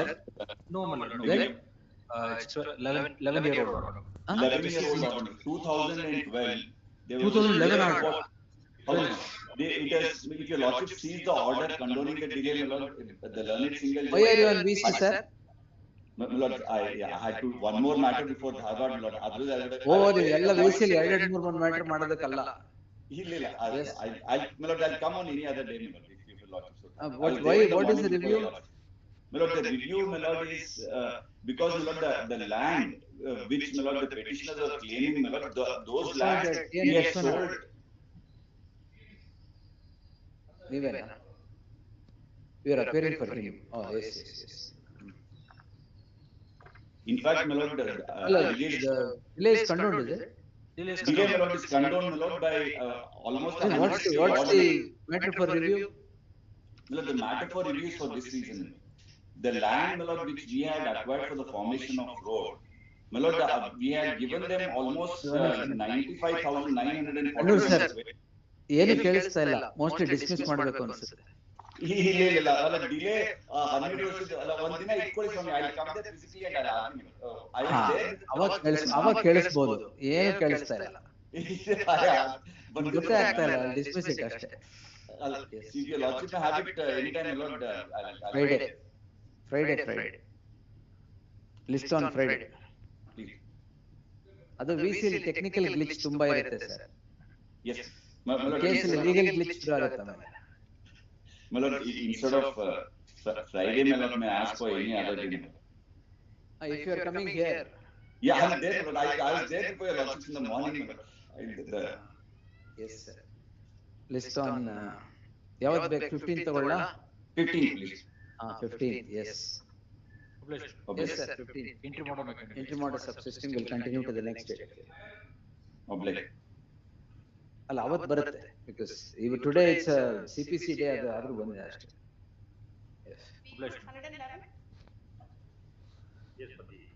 order. No, my lord, no. When? Uh, it's a 11, 11 year old order. Huh? 11 years old order, 2012. They were- 2011 they order. were- Okay. They, it has, if your lordship sees the order condoning the delay, my lord, the learned single. Why are you on VC, sir? My my lord, I, yeah, I had to, one more matter before Dharwad, my lord, otherwise I would have. ಓ ನೀವು ಎಲ್ಲ ವಯಸ್ಸಲ್ಲಿ ಎರಡೆರಡು ಮೂರು ಮೂರು matter ಮಾಡೋದಕ್ಕಲ್ಲ ಇಲ್ಲ, ಇಲ್ಲ, I, Yes. I, I, my lord, I'll come on any other day, my lord, if my lord, the review, my lord, is uh, because my lord, the, the land uh, uh, which my lord, the petitioners are claiming, my lord, the, those lands yeah, we sold. We were, we were appearing for him. Oh, yes, yes, yes. In fact, my lord, the, uh, the is condoned, is it? Delay is condoned, is condoned my lord, by uh, uh almost. What's, what's the matter for review? No, the matter for review is for this reason. The land, my lord, which we had acquired for the formation of road, my lord, the- we had given them almost uh, ninety-five thousand nine hundred and ಅನುರ್ forty. Sir ಏನು ಕೇಳಿಸ್ತಾ ಇಲ್ಲ mostly dismiss ಮಾಡಬೇಕು ಅನ್ಸುತ್ತೆ ಇಲ್ಲ ಇಲ್ಲ ಅಲ್ಲ delay ಹನ್ನೆರಡು ವರ್ಷದ ಅಲ್ಲ ಒಂದ್ ದಿನ ಇಟ್ಕೊಳ್ಳಿ ಸ್ವಾಮಿ I come day physically and ಅವಾಗ ಕೇಳಿಸ್ ಅವಾಗ ಕೇಳಿಸ್ಬೋದು ಏನು ಕೇಳಿಸ್ತಾ ಇಲ್ಲ ಗೊತ್ತೇ ಆಗ್ತಾ ಇಲ್ಲ ಡಿಸ್ಮಿಸ್ ಇಟ್ ಅಷ್ಟೇ See, your lordship may have it Friday Friday list on Friday ಅದು ವಿ ಸಿ ಟೆಕ್ನಿಕಲ್ ಗ್ಲಿಚ್ ತುಂಬಾ ಇರುತ್ತೆ sir yes case legal glitch ಇರುತ್ತೆ my lord, instead of uh, Friday, my lord, may I ask for any other day? Uh, if you are coming here. Yeah, I'm there, but I, I was there for your lordship in the morning. I, the... Yes, sir. List on. Uh, ಯಾವ್ದು ಬೇಕು fifteen ತಗೊಳ್ಳ fifteen please 15, yes. Published. Yes, sir, 15. Intermodal mechanism. Intermodal subsystem will continue to the next day. Published. ಅಲ್ಲ ಅವತ್ತು ಬರುತ್ತೆ because even today it's C P C day Yes. ಆದ್ರೂ 111? Yes, Published.